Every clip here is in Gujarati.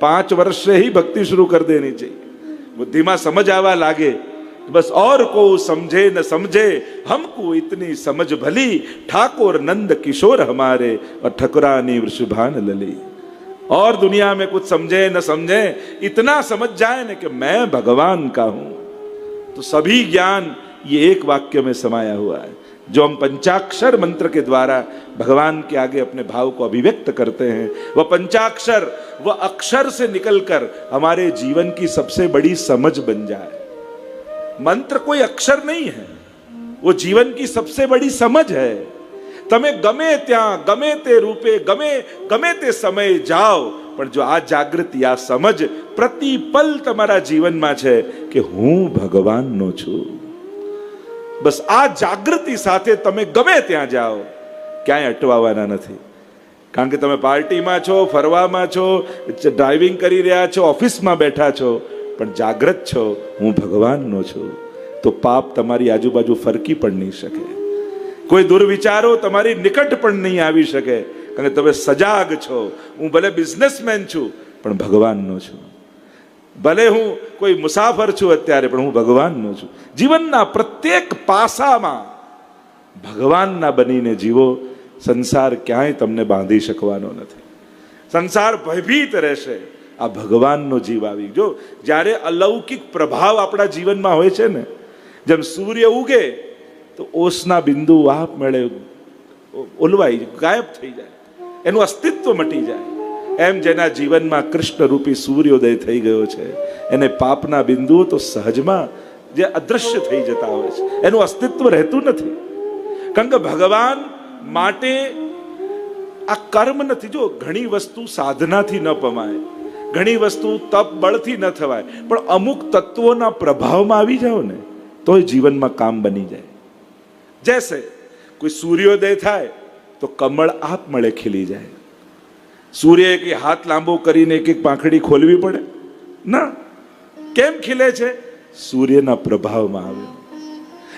पाँच वर्ष से ही भक्ति शुरू कर देनी चाहिए। बुद्धिमा समझ आवा लागे बस और को समझे न समझे, हमको इतनी समझ भली, ठाकुर नंद किशोर हमारे, और ठकुरानी वृषभान लली। और दुनिया में कुछ समझे न समझे, इतना समझ जाए न कि मैं भगवान का हूँ। तो सभी ज्ञान ये एक वाक्य में समाया हुआ है। जो हम पंचाक्षर मंत्र के द्वारा भगवान के आगे अपने भाव को अभिव्यक्त करते हैं वह पंचाक्षर वह अक्षर से निकलकर हमारे जीवन की सबसे बड़ी समझ बन जाए मंत्र कोई अक्षर नहीं है वो जीवन की सबसे बड़ी समझ है તમે ગમે ત્યાં ગમે તે રૂપે ગમે ગમે તે સમયે જાઓ પણ જો આ જાગૃતિ આ સમજ પ્રતિપલ તમારા જીવનમાં છે કે હું ભગવાનનો છું બસ આ જાગૃતિ સાથે તમે ગમે ત્યાં જાઓ, ક્યાંય અટવાવાના નથી. કારણ કે તમે પાર્ટીમાં છો, ફરવામાં છો ડ્રાઇવિંગ કરી રહ્યા છો, ઓફિસમાં બેઠા છો, પણ જાગૃત છો, હું ભગવાનનો છું. તો પાપ તમારી આજુબાજુ ફરકી પણ નહીં શકે. કોઈ દુર્વિચારો તમારી નિકટ પણ નહીં આવી શકે. કારણ કે તમે સજાગ છો. હું ભલે બિઝનેસમેન છું, પણ ભગવાનનો છું. ભલે હું કોઈ મુસાફર છું અત્યારે, પણ હું ભગવાનનો છું. જીવનના પ્રત્યેક પાસામાં ભગવાનના બનીને જીવો, સંસાર ક્યાંય તમને બાંધી શકવાનો નથી. સંસાર ભયભીત રહેશે, આ ભગવાનનો જીવ આવી જો, જ્યારે અલૌકિક પ્રભાવ આપણા જીવનમાં હોય છે ને, જેમ સૂર્ય ઉગે, તો ઓસના બિંદુ આપ મળે ઓલવાઈ ગાયબ થઈ જાય. એનું અસ્તિત્વ મટી જાય. એમ જેના જીવનમાં કૃષ્ણ રૂપી સૂર્યોદય થઈ ગયો છે. એને પાપના બિંદુઓ તો સહજમાં જે અદૃશ્ય થઈ જતા હોય છે. એનું અસ્તિત્વ રહેતું નથી. કારણ કે ભગવાન માટે આ કર્મ નથી. જો ઘણી વસ્તુ સાધનાથી ન પમાય ઘણી વસ્તુ તપ બળથી ન થવાય, પણ અમુક તત્વોના પ્રભાવમાં આવી જાઓ ને એ જીવનમાં કામ બની જાય. જૈસે કોઈ સૂર્યોદય થાય, તો કમળ આપ મળે ખીલી જાય. સૂર્ય એક હાથ લાંબો કરીને એક એક પાંખડી ખોલવી પડે? ના. કેમ ખીલે છે? સૂર્યના પ્રભાવમાં આવે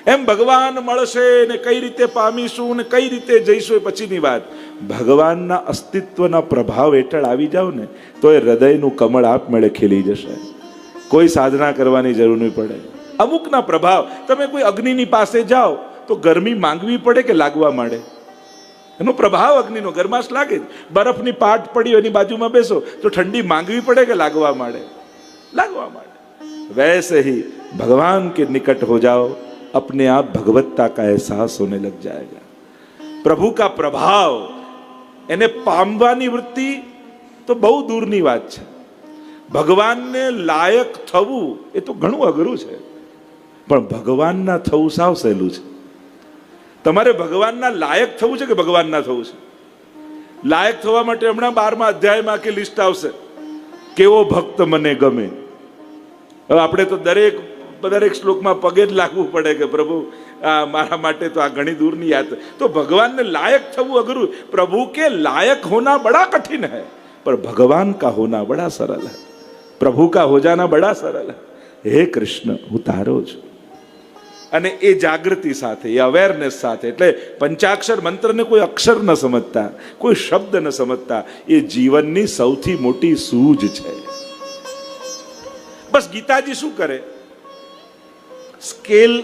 એમ ભગવાન મળશે ને કઈ રીતે પામીશું ને કઈ રીતે જઈશું એ પછીની વાત. ભગવાનના અસ્તિત્વના પ્રભાવ હેઠળ આવી જાવ ને, તો એ હૃદયનું કમળ આપમેળે ખીલી જશે. કોઈ સાધના કરવાની જરૂર નહીં પડે. અમુકના પ્રભાવ, તમે કોઈ અગ્નિની પાસે જાઓ, તો ગરમી માંગવી પડે કે લાગવા માંડે? એનો પ્રભાવ અગ્નિનો ગરમાશ લાગે જ બરફની પાટ પડી એની બાજુમાં બેસો તો ઠંડી માંગવી પડે કે લાગવા માંડે લાગવા માંડે वैसे ही भगवान के निकट हो जाओ अपने आप भगवत्ता का एहसास होने लग जाएगा प्रभु का प्रभाव એને પામવાની વૃત્તિ તો બહુ દૂરની વાત છે ભગવાનને લાયક થવું એ તો ઘણું અઘરું છે પણ ભગવાનના થવું સાવ સહેલું છે તમારે ભગવાનના લાયક થવું છે કે ભગવાનના થવું છે? લાયક થવા માટે હમણાં બારમા અધ્યાયમાં કે લિસ્ટ આવશે. કેવો ભક્ત મને ગમે. હવે આપણે તો દરેક દરેક શ્લોકમાં પગે જ લાગવું પડે કે પ્રભુ, આ મારા માટે તો આ ઘણી દૂરની યાદ તો ભગવાનને લાયક થવું અઘરું. પ્રભુ કે લાયક હોના બડા કઠિન હૈ. પર ભગવાન કા હોના બડા સરળ હૈ. પ્રભુ કા હો જાના બડા સરળ હૈ. હે કૃષ્ણ, હું તારો છું. અને એ જાગૃતિ સાથે, એ અવેરનેસ સાથે. એટલે પંચાક્ષર મંત્રને કોઈ અક્ષર ન સમજતા, કોઈ શબ્દ ન સમજતા, એ જીવનની સૌથી મોટી સૂઝ છે. બસ ગીતાજી શું કરે? સ્કેલ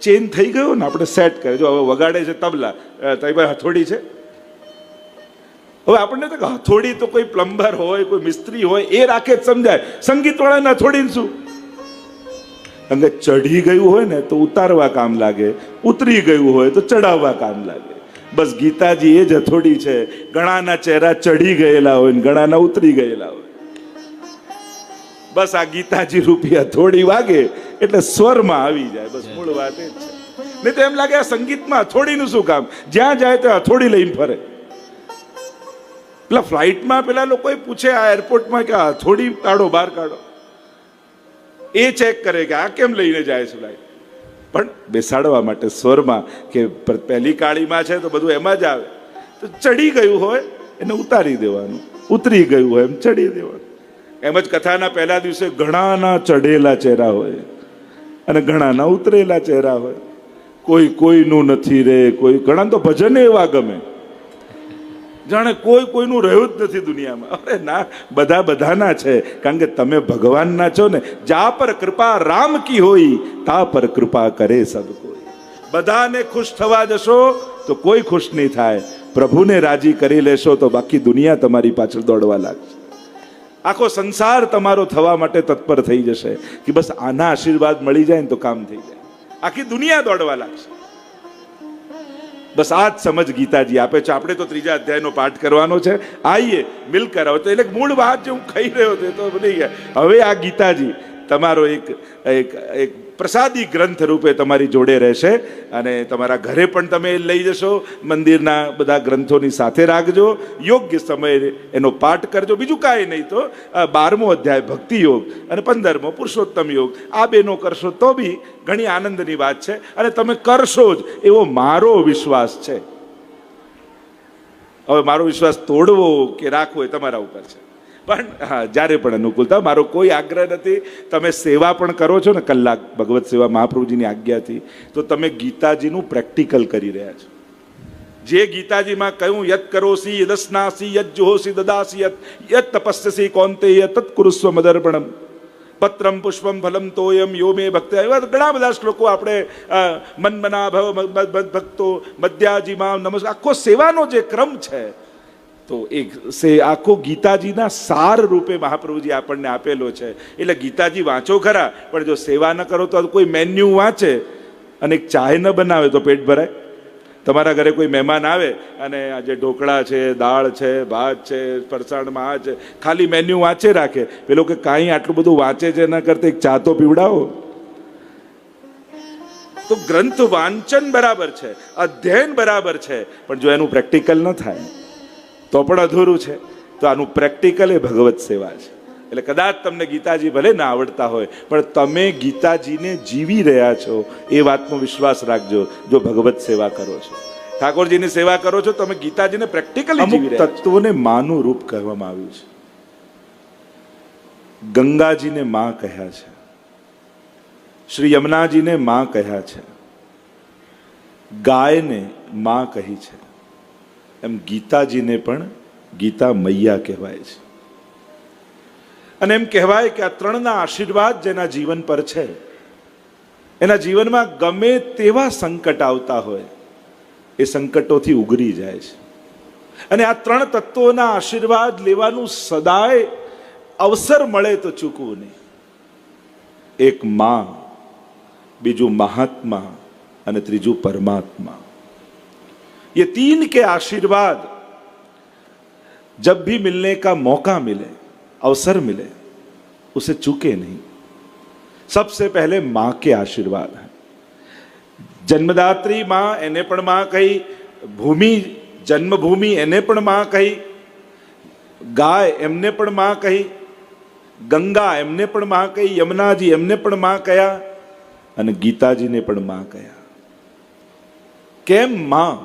ચેન્જ થઈ ગયો ને, આપણે સેટ કરે. જો હવે વગાડે છે તબલા તારી પાસે હથોડી છે? હવે આપણને તો હથોડી તો કોઈ પ્લમ્બર હોય, કોઈ મિસ્ત્રી હોય, એ રાખે જ સમજાય. સંગીતવાળાને હથોડીને શું? અંગે ચઢી ગયું હોય ને તો ઉતારવા કામ લાગે, ઉતરી ગયું હોય તો ચડાવવા કામ લાગે. બસ ગીતાજી એ જ હથોડી છે ઘણાના ચહેરા ચઢી ગયેલા હોય ને ઘણાના ઉતરી ગયેલા હોય. બસ આ ગીતાજી રૂપી હથોડી વાગે એટલે સ્વરમાં આવી જાય, બસ મૂળ વાત એ જ છે. નહીં તો એમ લાગે આ સંગીતમાં હથોડીનું શું કામ? જ્યાં જાય ત્યાં હથોડી લઈને ફરે. પેલા ફ્લાઇટમાં પેલા લોકોએ પૂછે આ એરપોર્ટમાં કે આ હથોડી કાઢો, બહાર કાઢો. એ ચેક કરે કે આ કેમ લઈને જાય છે ભાઈ? પણ બેસાડવા માટે સ્વરમાં કે પહેલી કાળીમાં છે તો બધું એમાં જ આવે. તો ચડી ગયું હોય એને ઉતારી દેવાનું. ઉતરી ગયું હોય એમ ચડી દેવાનું. એમ જ કથાના પહેલા દિવસે ઘણાના ચઢેલા ચહેરા હોય અને ઘણાના ઉતરેલા ચહેરા હોય. કોઈ કોઈનું નથી રે, કોઈ ઘણા તો ભજન એવા ગમે. જાણે કોઈ કોઈનું રહ્યું જ નથી દુનિયામાં. અરે ના, બધા બધાના છે. કારણ કે તમે ભગવાનના છો ને. જા પર કૃપા રામ કી હોય, તા પર કૃપા કરે સબ કોઈ બધાને ખુશ થવા જશો, તો કોઈ ખુશ નહીં થાય. પ્રભુને રાજી કરી લેશો, તો બાકી દુનિયા તમારી પાછળ દોડવા લાગશે. આખો સંસાર તમારો થવા માટે તત્પર થઈ જશે. કે બસ આના આશીર્વાદ મળી જાય ને તો કામ થઈ જાય. આખી દુનિયા દોડવા લાગશે. બસ આ જ સમજ ગીતાજી આપે છે. આપણે તો ત્રીજા અધ્યાયનો પાઠ કરવાનો છે. આઈએ, મિલ કરાવો. તો એટલે મૂળ વાત જે હું ખાઈ રહ્યો હતો તો બની ગયા. હવે આ ગીતાજી, તમારો એક એક એક પ્રસાદી ગ્રંથ રૂપે તમારી જોડે રહેશે અને તમારા ઘરે પણ તમે લઈ જશો. મંદિરના બધા ગ્રંથોની સાથે રાખજો. યોગ્ય સમયે એનો પાઠ કરજો. બીજું કાંઈ નહીં તો બારમો અધ્યાય ભક્તિ યોગ અને પંદરમો પુરુષોત્તમ યોગ. આ બેનો કરશો તો બી ઘણી આનંદની વાત છે અને તમે કરશો જ. એવો મારો વિશ્વાસ છે. હવે મારો વિશ્વાસ તોડવો કે રાખવો એ તમારા ઉપર છે. પણ હા જ્યારે પણ અનુકૂળતા મારો કોઈ આગ્રહ નથી. તમે સેવા પણ કરો છો ને કલાક ભગવત સેવા મહાપ્રભુજીની આજ્ઞાથી તો તમે ગીતાજીનું પ્રેક્ટિકલ કરી રહ્યા છો. જે ગીતાજીમાં કહ્યું યત કરોસી યદસ્નાસી યત જોહોસી દદાસી યત યત તપસ્યસી કોંતે તત કુરુસ્વ મદર્પણમ પત્રમ પુષ્પમ ફલમ તોયમ યો મે ભક્ત. એવા ઘણા બધા શ્લોકો આપણે અ, મન મના ભવ ભક્તો મધ્યાજીમાં નમસ્કાર આખો સેવાનો જે ક્રમ છે તો એક સે આખો ગીતાજીના સાર રૂપે મહાપ્રભુજી આપણને આપેલો છે. એટલે ગીતાજી વાંચો ખરા, પણ જો સેવા ન કરો તો કોઈ મેન્યુ વાંચે અને એક ચાય ન બનાવે તો પેટ ભરાય. તમારા ઘરે કોઈ મહેમાન આવે અને આજે ઢોકળા છે, દાળ છે, ભાત છે ફરસાણમાં આ છે, ખાલી મેન્યુ વાંચે રાખે. પેલો કે કાંઈ આટલું બધું વાંચે છે એના કરતા એક ચા તો પીવડાવો. તો ગ્રંથ વાંચન બરાબર છે, અધ્યયન બરાબર છે, પણ જો એનું પ્રેક્ટિકલ ન થાય તો પણ અધૂરું છે. તો આનું પ્રેક્ટિકલ એ ભગવત સેવા છે. એટલે કદાચ તમને ગીતાજી ભલે ના આવડતા હોય પણ તમે ગીતાજીને જીવી રહ્યા છો એ વાતનો વિશ્વાસ રાખજો જો ભગવત સેવા કરો છો. ઠાકોરજીની સેવા કરો છો તમે ગીતાજીને પ્રેક્ટિકલી જીવી રહ્યા તત્વોને માનું રૂપ કહેવામાં આવ્યું છે. ગંગાજીને માં કહ્યા છે. શ્રી યમુનાજીને માં કહ્યા છે. ગાયને માં કહી છે. એમ ગીતાજીને પણ ગીતા મૈયા કહેવાય છે. અને એમ કહેવાય કે આ ત્રણના આશીર્વાદ જેના જીવન પર છે, એના જીવનમાં ગમે તેવા સંકટ આવતા હોય, એ સંકટોથી ઉગરી જાય છે. અને આ ત્રણ તત્વોના આશીર્વાદ લેવાનું સદાય અવસર મળે તો ચૂકવું નહીં. એક માં, બીજું મહાત્મા અને ત્રીજું પરમાत्मा ये तीन के आशीर्वाद जब भी मिलने का मौका मिले अवसर मिले उसे चूके नहीं सबसे पहले मां के आशीर्वाद है જન્મદાત્રી માં એને પણ માં કહી ભૂમિ જન્મભૂમિ એને પણ માં કહી ગાય એમને પણ માં કહી ગંગા એમને પણ માં કહી યમુનાજી એમને પણ માં કયા અને ગીતાજીને પણ માં કયા કેમ માં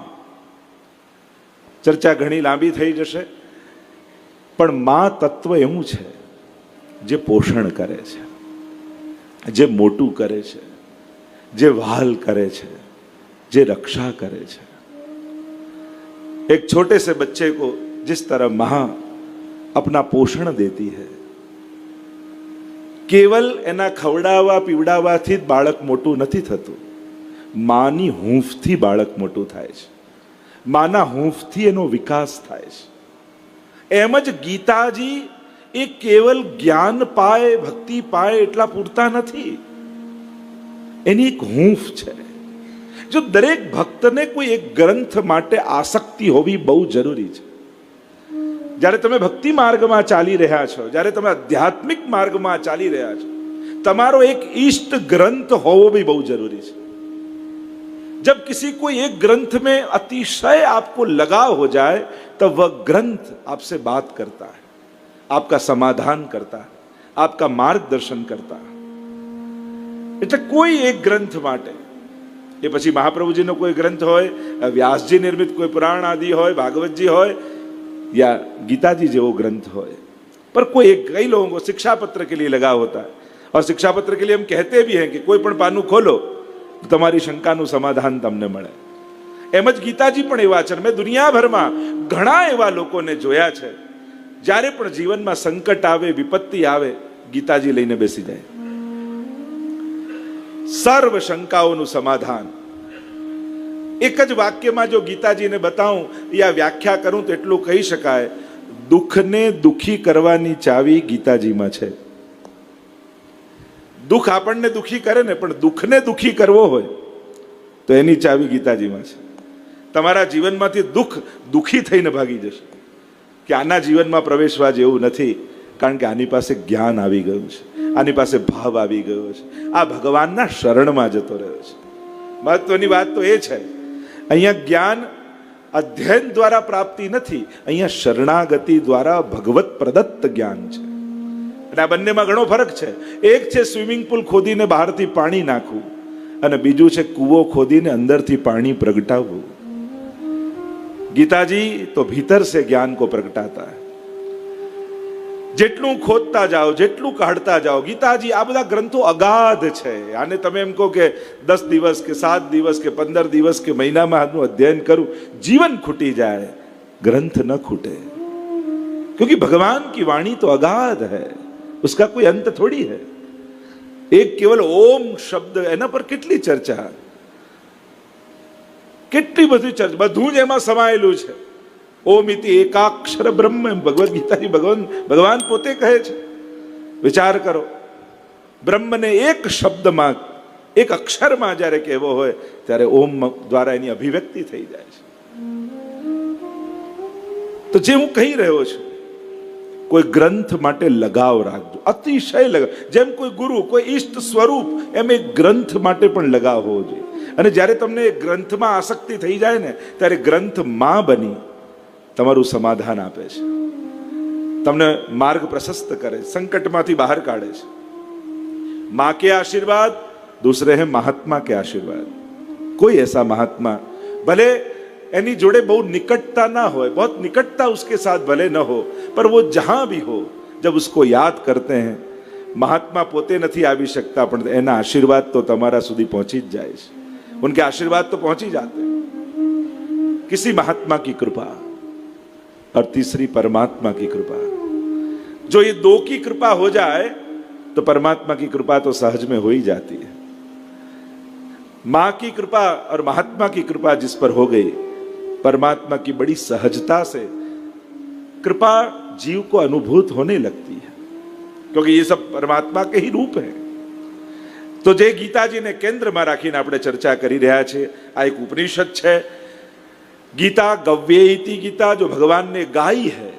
ચર્ચા ઘણી લાંબી થઈ જશે પણ માં તત્વ એવું છે જે પોષણ કરે છે જે મોટું કરે છે જે વહાલ કરે છે જે रक्षा करे છે एक छोटे से बच्चे को जिस तरह मां अपना पोषण देती है કેવલ એના ખવડાવવા પીવડાવવાથી જ બાળક મોટું નથી થતું માની હૂંફથી બાળક મોટું થાય છે માના હૂંફથી એનો વિકાસ થાય છે. એમ જ ગીતાજી એ કેવલ જ્ઞાન પાય, ભક્તિ પાય એટલા પૂરતા નથી. એની એક હૂંફ છે. જો દરેક ભક્તને કોઈ એક ગ્રંથ માટે આસક્તિ હોવી બહુ જરૂરી છે. જ્યારે તમે ભક્તિ માર્ગમાં ચાલી રહ્યા છો, જ્યારે તમે આધ્યાત્મિક માર્ગમાં ચાલી રહ્યા છો, તમારો એક ઈષ્ટ ગ્રંથ હોવો બી બહુ જરૂરી છે. जब किसी को एक ग्रंथ में अतिशय आपको लगाव हो जाए तब वह ग्रंथ आपसे बात करता है आपका समाधान करता है आपका मार्गदर्शन करता है એટલે કોઈ એક ગ્રંથ માટે એ પછી મહાપ્રભુજીનો કોઈ ગ્રંથ હોય વ્યાસજી નિર્મિત કોઈ પુરાણ આદि હોય भागवत હોય या गीता जी जो ग्रंथ हो पर कोई एक कई लोगों को शिक्षा पत्र के लिए लगा होता है और शिक्षा पत्र के लिए हम कहते भी हैं कि कोई પણ પાનું ખોલો તો તમારી શંકાનું સમાધાન તમને મળે. એમ જ ગીતાજી પણ એવા છે મેં દુનિયાભરમાં ઘણા એવા લોકોને જોયા છે, જ્યારે પણ જીવનમાં સંકટ આવે, વિપત્તિ આવે, ગીતાજી લઈને બેસી જાય. સર્વ શંકાઓનું સમાધાન. એક જ વાક્યમાં જો ગીતાજીને બતાવું યા વ્યાખ્યા કરું તો એટલું કહી શકાય, દુઃખને દુઃખી કરવાની ચાવી ગીતાજીમાં છે. દુઃખ આપણને દુઃખી કરે ને, પણ દુઃખને દુઃખી કરવો હોય, તો એની ચાવી ગીતાજીમાં છે. તમારા જીવનમાંથી દુઃખ દુઃખી થઈને ભાગી જશે. કે આના જીવનમાં પ્રવેશવા જેવું નથી, કારણ કે આની પાસે જ્ઞાન આવી ગયું છે. આની પાસે ભાવ આવી ગયો છે. આ ભગવાનના શરણમાં જતો રહ્યો છે. મહત્વની વાત તો એ છે, અહીંયા જ્ઞાન અધ્યયન દ્વારા પ્રાપ્તિ નથી, અહીંયા શરણાગતિ દ્વારા ભગવત પ્રદત્ત જ્ઞાન છે. અને આ બંનેમાં ઘણો ફરક છે. એક છે સ્વિમિંગ પુલ ખોદીને બહારથી પાણી નાખવું અને બીજું છે કૂવો ખોદીને અંદરથી પાણી પ્રગટાવવું. ગીતાજી, તો ભીતર છે જ્ઞાન કો પ્રગટાતા જેટલું ખોદતા જાઓ, જેટલું કાઢતા જાઓ, ગીતાજી, આ બધા ગ્રંથો અગાધ છે. આને તમે એમ કહો કે દસ દિવસ કે સાત દિવસ કે પંદર દિવસ કે મહિનામાં આનું અધ્યયન કરું, જીવન ખૂટી જાય, ગ્રંથ ન ખૂટે. क्योंकि भगवान की वाणी तो अगाध है उसका कोई अंत थोड़ी है एक केवल ओम शब्द એના પર કેટલી ચર્ચા કેટલી બધી ચર્ચા બધું જ એમાં સમાયેલું છે ઓમ ઇતિ એકાક્ષર બ્રહ્મ એમ ભગવદ્ ગીતાજી ભગવાન ભગવાન પોતે કહે છે વિચાર કરો બ્રહ્મને એક શબ્દમાં એક અક્ષરમાં જ્યારે કહેવો હોય ત્યારે ઓમ દ્વારા એની અભિવ્યક્તિ થઈ જાય છે તો જે હું કહી રહ્યો છું કોઈ ગ્રંથ માટે લગાવ રાખજો. અતિશય લગાવ. જેમ કોઈ ગુરુ, કોઈ ઈષ્ટ સ્વરૂપ, એમ એક ગ્રંથ માટે પણ લગાવ હોવો જોઈએ. અને જ્યારે તમને એ ગ્રંથમાં આસક્તિ થઈ જાય ને, ત્યારે ગ્રંથ મા બની તમારું સમાધાન આપે છે. તમને માર્ગ પ્રશસ્ત કરે સંકટમાંથી બહાર કાઢે છે. માં કે આશીર્વાદ? દુસરે હે મહાત્મા કે આશીર્વાદ? કોઈ એસા મહાત્મા. ભલે एनी जोड़े बहुत निकटता ना हो बहुत निकटता उसके साथ भले न हो पर वो जहां भी हो जब उसको याद करते हैं महात्मा पोते નથી આવી શકતા પણ એના આશીર્વાદ તો તમારા સુધી પહોંચી જ જાય છે उनके आशीर्वाद तो पहुंच ही जाते हैं किसी महात्मा की कृपा और तीसरी परमात्मा की कृपा जो ये दो की कृपा हो जाए तो परमात्मा की कृपा तो सहज में हो ही जाती है मां की कृपा और महात्मा की कृपा जिस पर हो गई परमात्मा की बड़ी सहजता से कृपा जीव को अनुभूत होने लगती है क्योंकि ये सब परमात्मा के ही रूप हैं તો જે ગીતાજીને કેન્દ્રમાં રાખીને આપણે ચર્ચા કરી રહ્યા છીએ આ એક ઉપનિષદ છે गीता गव्येति गीता जो भगवान ने गाई है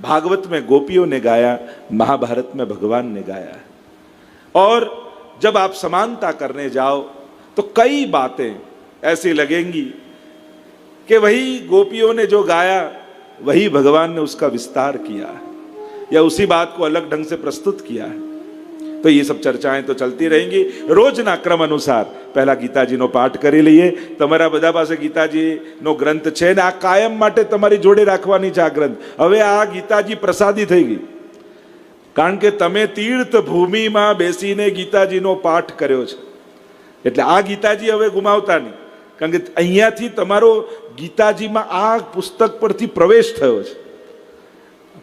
भागवत में गोपियों ने गाया महाभारत में भगवान ने गाया है और जब आप समानता करने जाओ तो कई बातें ऐसी लगेंगी कि वही गोपियों ने जो गाया, वही भगवान ने उसका विस्तार किया है, या उसी बात को अलग ढंग से प्रस्तुत किया है। तो ये सब ચર્ચાએ તો ચલતી રહેંગી રોજના ક્રમ અનુસાર પહેલા ગીતાજીનો પાઠ કરી લઈએ તમારા બધા પાસે ગીતાજીનો ગ્રંથ છે ને આ કાયમ માટે તમારી જોડે રાખવાની છે આ ગ્રંથ હવે આ ગીતાજી પ્રસાદી થઈ ગઈ કારણ કે તમે તીર્થ ભૂમિમાં બેસીને ગીતાજીનો પાઠ કર્યો છે એટલે આ ગીતાજી હવે ગુમાવતા નહીં, કારણ કે અહીંયાથી તમારો ગીતાજીમાં આ પુસ્તક પરથી પ્રવેશ થયો છે.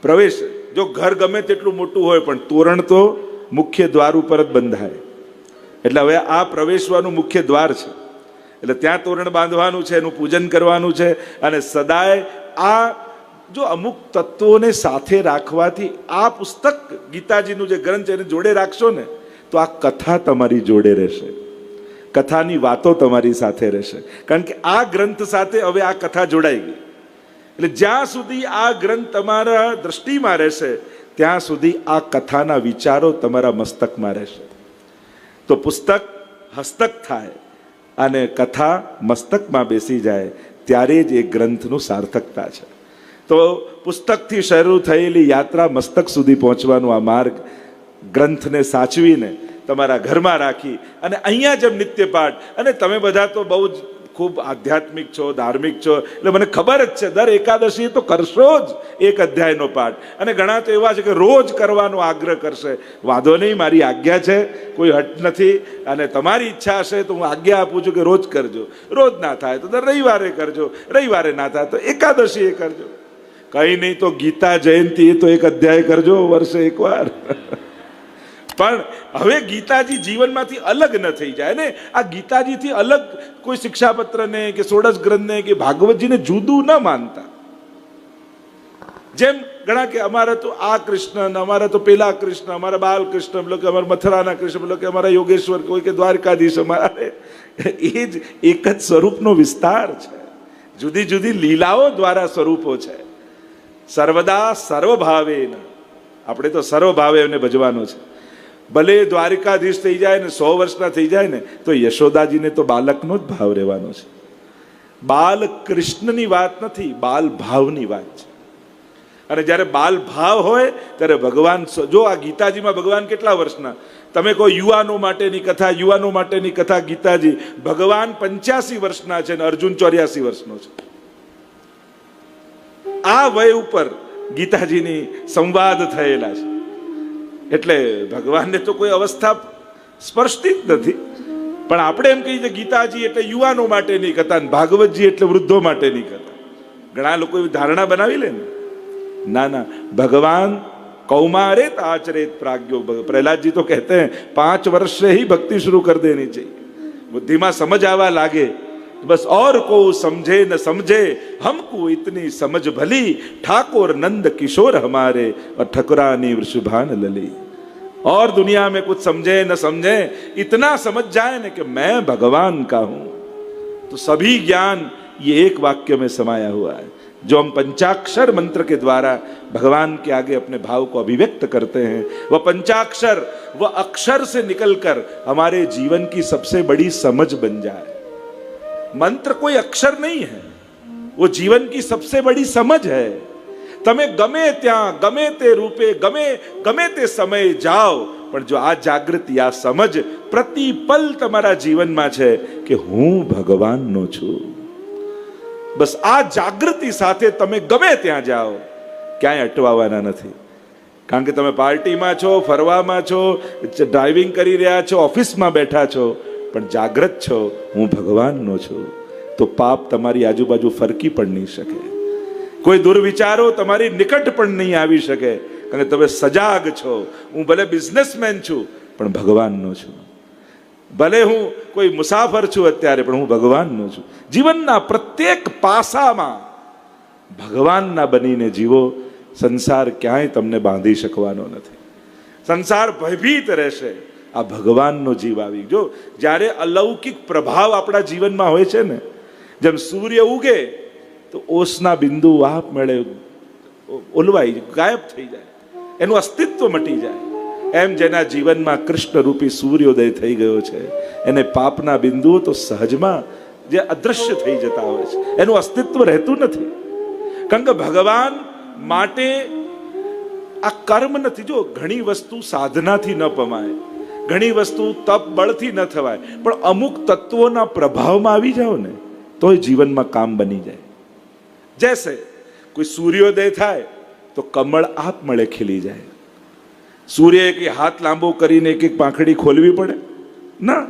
પ્રવેશ, જો ઘર ગમે તેટલું મોટું હોય, પણ તોરણ તો મુખ્ય દ્વાર ઉપર જ બંધાય. એટલે હવે આ પ્રવેશવાનું મુખ્ય દ્વાર છે. એટલે ત્યાં તોરણ બાંધવાનું છે, એનું પૂજન કરવાનું છે, અને સદાય આ જો અમુક તત્વોને સાથે રાખવાથી આ પુસ્તક ગીતાજીનું જે ગ્રંથ એને જોડે રાખશો ને, તો આ કથા તમારી જોડે રહેશે. કથાની વાતો તમારી સાથે રહેશે. કારણ કે આ ગ્રંથ સાથે હવે આ કથા જોડાઈ ગઈ. એટલે જ્યાં સુધી આ ગ્રંથ તમારા દ્રષ્ટિમાં રહેશે, ત્યાં સુધી આ કથાના વિચારો તમારા મસ્તકમાં રહેશે. તો પુસ્તક હસ્તક થાય અને કથા મસ્તકમાં બેસી જાય, ત્યારે જ એ ગ્રંથનું સાર્થકતા છે. તો પુસ્તકથી શરૂ થયેલી યાત્રા મસ્તક સુધી પહોંચવાનો આ માર્ગ ગ્રંથને સાચવીને તમારા ઘરમાં રાખી અને અહીંયા જેમ નિત્ય પાઠ. અને તમે બધા તો બહુ જ ખૂબ આધ્યાત્મિક છો, ધાર્મિક છો, એટલે મને ખબર જ છે, દર એકાદશી તો કરશો જ એક અધ્યાયનો પાઠ. અને ઘણા તો એવા છે કે રોજ કરવાનો આગ્રહ કરશે. વાંધો નહીં, મારી આજ્ઞા છે, કોઈ હટ નથી. અને તમારી ઈચ્છા હશે તો હું આજ્ઞા આપું છું કે રોજ કરજો. રોજ ના થાય તો દર રવિવારે કરજો. રવિવારે ના થાય તો એકાદશી એ કરજો. કંઈ નહીં તો ગીતા જયંતિ એ તો એક અધ્યાય કરજો, વર્ષે એકવાર. પણ હવે ગીતાજી જીવનમાંથી અલગ ન થઈ જાય, ને? આ ગીતાજીથી અલગ કોઈ શિક્ષાપત્રને કે સોડસ ગ્રંથને કે ભાગવતજીને જુદું ન માનતા. જેમ ઘણા કે અમારા તો આ કૃષ્ણ અમારે તો પેલા કૃષ્ણ, અમારા બાલકૃષ્ણ બોલો કે અમારા મથરાના કૃષ્ણ બોલો કે અમારા યોગેશ્વર કોઈ કે દ્વારકાધીશ અમારા. એ જ એક જ સ્વરૂપનો વિસ્તાર છે. જુદી જુદી લીલાઓ દ્વારા સ્વરૂપો છે. સર્વદા સર્વભાવે આપણે તો સર્વભાવે એમને ભજવાનો છે. ભલે દ્વારિકાધીશ થઈ જાય ને સો વર્ષના થઈ જાય ને, તો યશોદાજીને તો બાલકનો જ ભાવ રહેવાનો છે. બાલ કૃષ્ણની વાત નથી, બાલ ભાવની વાત છે. અને જ્યારે બાલ ભાવ હોય, ત્યારે ભગવાન જો આ ગીતાજીમાં ભગવાન કેટલા વર્ષના? તમે કહો યુવાનો માટેની કથા, યુવાનો માટેની કથા ગીતાજી, ભગવાન પંચ્યાસી વર્ષના છે અને અર્જુન ચોર્યાસી વર્ષનો છે. આ વય ઉપર ગીતાજીની સંવાદ થયેલા છે. એટલે ભગવાનને તો કોઈ અવસ્થા સ્પર્શતી જ નથી. પણ આપણે એમ કહીએ ગીતાજી એટલે યુવાનો માટેની કથા અને ભાગવતજી એટલે વૃદ્ધો માટેની કથા. ઘણા લોકો એવી ધારણા બનાવી લે ને. ના ના, ભગવાન કૌમારેત આચરેત પ્રાજ્ઞો પ્રહલાદજી તો કહેતે પાંચ વર્ષે હિ ભક્તિ શરૂ કર દેની ચાહીએ. બુદ્ધિમાં સમજ આવવા લાગે बस और को समझे न समझे, हमको इतनी समझ भली, ठाकुर नंद किशोर हमारे और ठकुरानी वृषभान लली। और दुनिया में कुछ समझे न समझे, इतना समझ जाए ना कि मैं भगवान का हूँ। तो सभी ज्ञान ये एक वाक्य में समाया हुआ है, जो हम पंचाक्षर मंत्र के द्वारा भगवान के आगे अपने भाव को अभिव्यक्त करते हैं, वह पंचाक्षर, वह अक्षर से निकलकर हमारे जीवन की सबसे बड़ी समझ बन जाए। मंत्र कोई अक्षर नहीं है वो जीवन की सबसे बड़ी समझ है તમે ગમે ત્યાં ગમે તે રૂપે ગમે ગમે તે સમયે જાઓ પણ જો આ જાગૃતિ આ સમજ પ્રતિપલ તમારા જીવનમાં છે કે હું ભગવાનનો છું બસ આ જાગૃતિ સાથે તમે ગમે ત્યાં જાઓ ક્યાંય અટવાવાના નથી કારણ કે તમે પાર્ટીમાં છો ફરવામાં છો ડ્રાઇવિંગ કરી રહ્યા છો ઓફિસમાં બેઠા છો પણ જાગ્રત છો, હું ભગવાનનો છું. તો પાપ તમારી આજુબાજુ ફરકી પણ નહીં શકે. કોઈ દુર્વિચારો તમારી નિકટ પણ નહીં આવી શકે. કારણ કે તમે સજાગ છો. હું ભલે બિઝનેસમેન છું, પણ ભગવાનનો છું. ભલે હું કોઈ મુસાફર છું અત્યારે, પણ હું ભગવાનનો છું. જીવનના પ્રત્યેક પાસામાં ભગવાનના બનીને જીવો, સંસાર ક્યાંય તમને બાંધી શકવાનો નથી. સંસાર ભયભીત રહેશે. આ ભગવાનનો જીવ આવી જો જ્યારે અલૌકિક પ્રભાવ આપણા જીવનમાં હોય છે ને, જેમ સૂર્ય ઉગે, તો ઓસના બિંદુ વાપ મળે, ઓલવાઈ ગાયબ થઈ જાય. એનું અસ્તિત્વ મટી જાય. એમ જેના જીવનમાં કૃષ્ણ રૂપી સૂર્યોદય થઈ ગયો છે, એને પાપના બિંદુઓ તો સહજમાં જે અદૃશ્ય થઈ જતા હોય છે. એનું અસ્તિત્વ રહેતું નથી. કારણ કે ભગવાન માટે આ કર્મ નથી. જો ઘણી વસ્તુ સાધનાથી ન પમાય ઘણી વસ્તુ તપ બળથી ન થવાય, પણ અમુક તત્વોના પ્રભાવમાં આવી જાઓ ને, તોય જીવનમાં કામ બની જાય. જૈસે કોઈ સૂર્યોદય થાય, તો કમળ આપમળે ખીલી જાય. સૂર્ય એક હાથ લાંબો કરીને એક એક પાંખડી ખોલવી પડે? ના.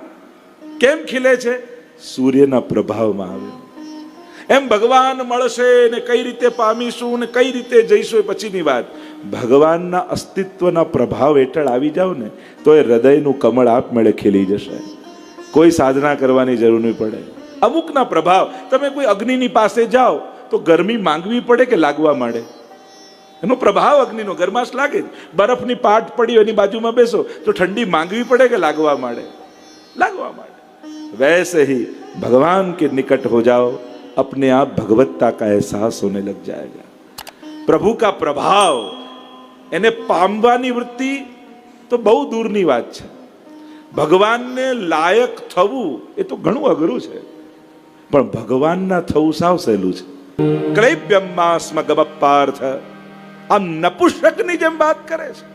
કેમ ખીલે છે? સૂર્યના પ્રભાવમાં આવે. એમ ભગવાન મળશે ને કઈ રીતે પામીશું ને કઈ રીતે જઈશું એ પછીની વાત. ભગવાનના અસ્તિત્વના પ્રભાવ હેઠળ આવી જાઓ ને, તો એ હૃદયનું કમળ આપમેળે ખીલી જશે. કોઈ સાધના કરવાની જરૂર નહીં પડે. અમુકના પ્રભાવ, તમે કોઈ અગ્નિની પાસે જાઓ, તો ગરમી માંગવી પડે કે લાગવા માંડે? એનો પ્રભાવ અગ્નિનો, ગરમાશ લાગે જ. બરફની પાટ પડી એની બાજુમાં બેસો, તો ઠંડી માંગવી પડે કે લાગવા માંડે? લાગવા માંડે. વૈસે ભગવાન કે નિકટ હો જાઓ. अपने आप भगवत्ता का एहसास होने लग जाएगा प्रभु का प्रभाव એને પામવાની વૃત્તિ તો બહુ દૂરની વાત છે ભગવાનને લાયક થવું એ તો ઘણું અઘરું છે પણ ભગવાનના થવું સાવ સહેલું છે ક્લૈબ્યમ્માસ્મ ગમપાર્થ આમ નપુષકની જેમ વાત કરે છે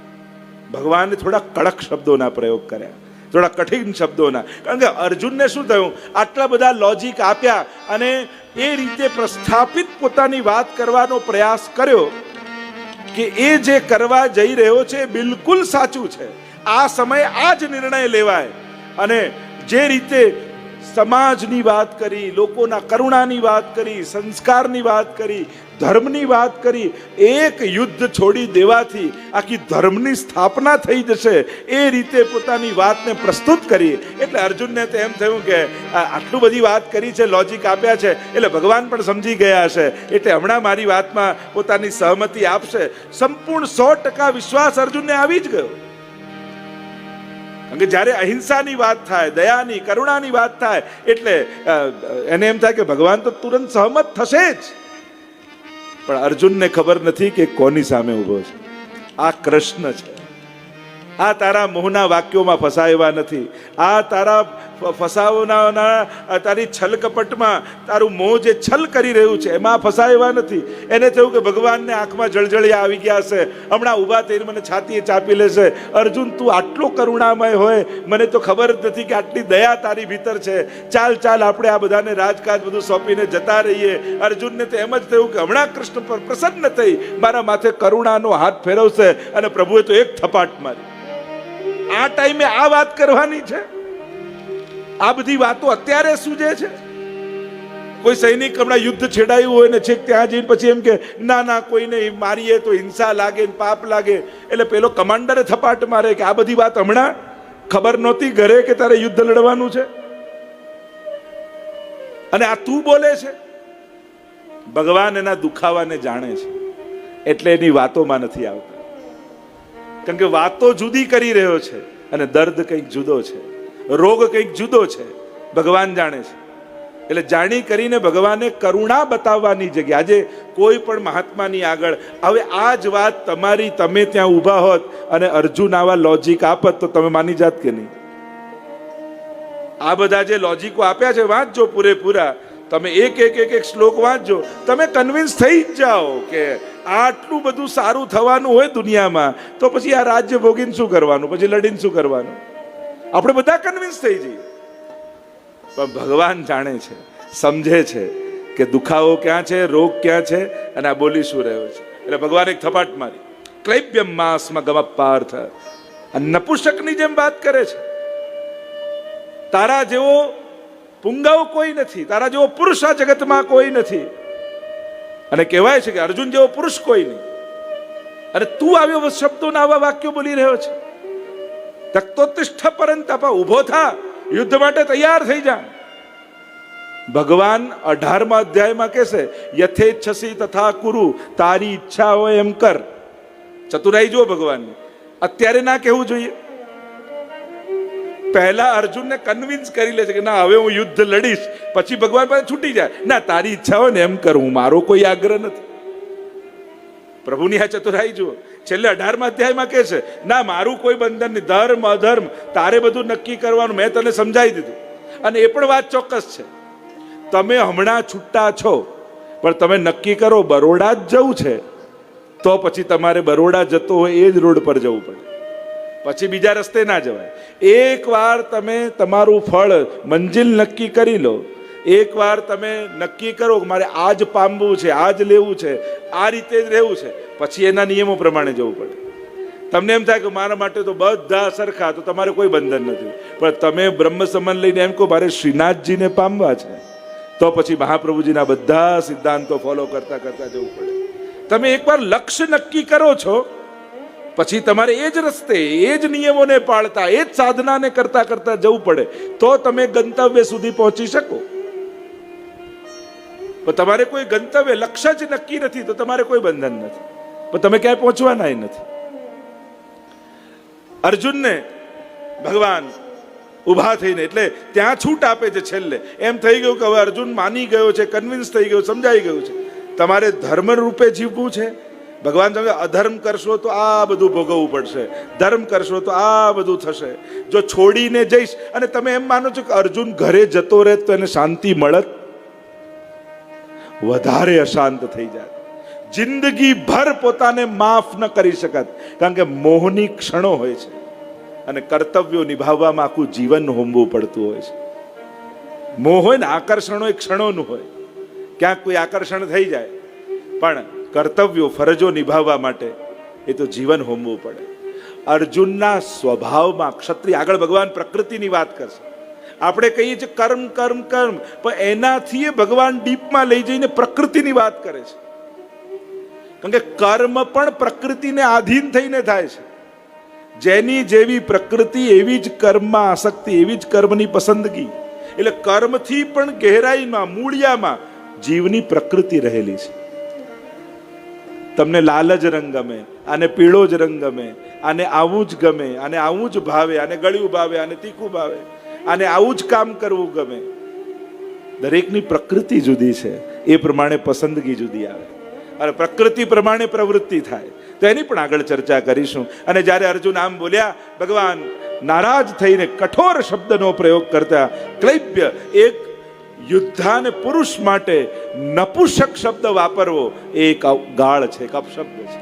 ભગવાને થોડા કડક શબ્દોના પ્રયોગ કર્યા થોડા કઠિન શબ્દોના. કારણ કે અર્જુનને શું થયું? આટલા બધા લોજિક આપ્યા અને એ રીતે પ્રસ્થાપિત પોતાની વાત કરવાનો પ્રયાસ કર્યો કે એ જે કરવા જઈ રહ્યો છે બિલકુલ સાચું છે. આ સમયે આ જ નિર્ણય લેવાય. અને જે રીતે સમાજની વાત કરી, લોકોના કરુણાની વાત કરી, સંસ્કારની વાત કરી ધર્મની વાત કરી, એક યુદ્ધ છોડી દેવાથી આખી ધર્મની સ્થાપના થઈ જશે. એ રીતે પોતાની વાતને પ્રસ્તુત કરી. એટલે અર્જુનને તો એમ થયું કે આટલું બધી વાત કરી છે લોજિક આપ્યા છે, એટલે ભગવાન પણ સમજી ગયા હશે. એટલે હમણાં મારી વાતમાં પોતાની સહમતિ આપશે. સંપૂર્ણ સો ટકા વિશ્વાસ અર્જુનને આવી જ ગયો. કારણ કે જ્યારે અહિંસાની વાત થાય, દયાની, કરુણાની વાત થાય, એટલે એને એમ થાય કે ભગવાન તો તુરંત સહમત થશે જ. પણ અર્જુનને ખબર નથી કે કોની સામે ઊભો છે. આ કૃષ્ણ છે. આ તારા મોહના વાક્યોમાં ફસાયવા નથી. આ તારા ફ- તારી છલ કપટમાં તારું મોં જે છલ કરી રહ્યું છે, એમાં ફસાયવા નથી. એને થયું કે ભગવાનને આંખમાં જળજળિયા આવી ગયા છે. હમણાં ઊભા થઈને મને છાતીએ ચાપી લેશે અર્જુન, તું આટલો કરુણામય હોય, મને તો ખબર જ નથી કે આટલી દયા તારી ભીતર છે. ચાલ ચાલ, આપણે આ બધાને રાજકાજ બધું સોંપીને જતા રહીએ. અર્જુનને તો એમ જ થયું કે હમણાં કૃષ્ણ પર પ્રસન્ન થઈ મારા માથે કરુણાનો હાથ ફેરવશે અને પ્રભુએ તો એક થપાટ મારી. આ ટાઈમે આ વાત કરવાની છે? આ બધી વાતો અત્યારે સૂજે છે? કોઈ સૈનિક હમણાં યુદ્ધ છેડાયું હોય ને છેક ત્યાં જઈને પછી એમ કે, ના ના, કોઈને મારીએ તો હિંસા લાગે ને પાપ લાગે. એટલે પેલો કમાન્ડરે થપાટ મારે કે, આ બધી વાત હમણાં ખબર નહોતી ઘરે કે તારે યુદ્ધ લડવાનું છે? અને આ તું બોલે છે? ભગવાન એના દુખાવાને જાણે છે. એટલે એની વાતોમાં નથી આવતા. કારણ કે વાતો જુદી કરી રહ્યો છે અને દર્દ કંઈક જુદો છે. રોગ કંઈક જુદો છે, ભગવાન જાણે છે. એટલે જાણી કરીને ભગવાને કરુણા બતાવવાની જગ્યા. આજે કોઈ પણ મહાત્માની આગળ, હવે આ જ વાત તમારી, તમે ત્યાં ઊભા હોત અને અર્જુન આવા લોજિક આપત તો તમે માની જાત કે નહીં. આ બધા જે લોજિકો આપ્યા છે, વાંચજો પૂરેપૂરા. તમે એક એક એક એક શ્લોક વાંચજો. તમે કન્વિન્સ થઈ જ જાઓ કે આટલું બધું સારું થવાનું હોય દુનિયામાં, તો પછી આ રાજ્ય ભોગીને શું કરવાનું? પછી લડીને શું કરવાનું? આપણે બધા કન્વિન્સ થઈ જઈએ. પણ ભગવાન જાણે છે, સમજે છે કે દુખાવો ક્યાં છે, રોગ ક્યાં છે અને આ બોલી શું રહ્યો છે. એટલે ભગવાન એક થપાટ મારી. ક્લૈબ્યમ માસમાં ગમપાર્થ આ નપુષકની જેમ વાત કરે છે. તારા જેવો પુંગાવ કોઈ નથી, તારા જેવો પુરુષ આ જગતમાં કોઈ નથી. અને કહેવાય છે કે અર્જુન જેવો પુરુષ કોઈ નહીં. અને તું આવ્યો શબ્દોના આવા વાક્યો બોલી રહ્યો છે. તક્તોતિષ્ઠ પરંતપ ઊભો થા, યુદ્ધ માટે તૈયાર થઈ જા. ભગવાન અઢારમા અધ્યાયમાં કહેશે, યથેચ્છસી તથા કુરુ, તારી ઈચ્છા હોય એમ કર. ચતુરાઈ જુઓ ભગવાનની, અત્યારે ના કહેવું જોઈએ. પહેલા અર્જુનને કન્વિન્સ કરી લે છે કે, ના, હવે હું યુદ્ધ લડીશ, પછી ભગવાન પાસે છૂટી જાય. ના, તારી ઈચ્છા હોય ને, એમ કર હું મારો કોઈ આગ્રહ નથી. પ્રભુની આ ચતુરાઈ જુઓ. છેલ્લે અઢારમા અધ્યાયમાં કહે છે, ના, મારું કોઈ બંધન નહીં. ધર્મ, અધર્મ, તારે બધું નક્કી કરવાનું. મેં તને સમજાવી દીધું. અને એ પણ વાત ચોક્કસ છે. તમે હમણાં છૂટા છો, પણ તમે નક્કી કરો, બરોડા જ જવું છે. તો પછી તમારે બરોડા જતો હોય એ જ રોડ પર જવું પડે. પછી બીજા રસ્તે ના જવાય. એકવાર તમે તમારું ફળ મંજિલ નક્કી કરી લો એકવાર તમે નક્કી કરો કે મારે આ જ પામવું છે આ જ લેવું છે, આ રીતે જ રહેવું છે. પછી એના નિયમો પ્રમાણે જવું પડે. તમને એમ થાય કે મારા માટે તો બધા સરખા, તો તમારે કોઈ બંધન નથી. પણ તમે બ્રહ્મ સંબંધ લઈને એમ કહો, મારે શ્રીનાથજીને પામવા છે. તો પછી મહાપ્રભુજીના બધા સિદ્ધાંતો ફોલો કરતા કરતા જવું પડે. તમે એકવાર લક્ષ્ય નક્કી કરો છો, પછી તમારે એ જ રસ્તે, એ જ નિયમોને પાળતા, એ જ સાધનાને કરતા કરતા જવું પડે. તો તમે ગંતવ્ય સુધી પહોંચી શકો. પણ તમારે કોઈ ગંતવ્ય લક્ષ્ય જ નક્કી નથી, તો તમારે કોઈ બંધન નથી. પણ તમે ક્યાંય પહોંચવાના નથી. અર્જુનને ભગવાન ઊભા થઈને, એટલે ત્યાં છૂટ આપે છે છેલ્લે. એમ થઈ ગયું કે હવે અર્જુન માની ગયો છે કન્વિન્સ થઈ ગયો, સમજાઈ ગયું છે. તમારે ધર્મ રૂપે જીવવું છે? ભગવાન તમે અધર્મ કરશો તો આ બધું ભોગવવું પડશે. ધર્મ કરશો તો આ બધું થશે. જો છોડીને જઈશ, અને તમે એમ માનો છો કે અર્જુન ઘરે જતો રહે તો એને શાંતિ મળત? વધારે અશાંત થઈ જાય. જિંદગી ભર પોતાને માફ ન કરી શકત. કારણ કે મોહની ક્ષણો હોય છે અને કર્તવ્યો નિભાવવામાં આખું જીવન હોમવું પડતું હોય છે. મોહ હોય ને, આકર્ષણો એ ક્ષણોનું હોય. ક્યાંક કોઈ આકર્ષણ થઈ જાય, પણ કર્તવ્યો, ફરજો નિભાવવા માટે એ તો જીવન હોમવું પડે. અર્જુનના સ્વભાવમાં ક્ષત્રિય, આગળ ભગવાન પ્રકૃતિની વાત કરશે. આપણે કહીએ છીએ કર્મ કર્મ કર્મ. પણ એનાથી એ ભગવાન ડીપમાં લઈ જઈને પ્રકૃતિની વાત કરે છે. કારણ કે કર્મ પણ પ્રકૃતિને આધીન થઈને થાય છે. જેની જેવી પ્રકૃતિ, એવી જ કર્મમાં આસક્તિ, એવી જ કર્મની પસંદગી. એટલે કર્મથી પણ ગહેરાઈમાં, મૂળિયામાં જીવની પ્રકૃતિ રહેલી છે. તમને લાલ જ રંગ ગમે, આને પીળો જ રંગ ગમે, આને આવું જ ગમે, આને આવું જ ભાવે, આને ગળ્યું ભાવે, આને તીખું ભાવે. આને આવું જ કામ કરવું ગમે. દરેકની પ્રકૃતિ જુદી છે. એ પ્રમાણે પસંદગી જુદી આવે. અને પ્રકૃતિ પ્રમાણે પ્રવૃત્તિ થાય. તો એની પણ આગળ ચર્ચા કરીશું. અને જ્યારે અર્જુન આમ બોલ્યા, ભગવાન, નારાજ થઈને કઠોર શબ્દનો પ્રયોગ કરતા ક્લૈબ્ય એક યુદ્ધાને પુરુષ માટે નપુષક શબ્દ વાપરવો, એ એક ગાળ છે, એક અપશબ્દ છે.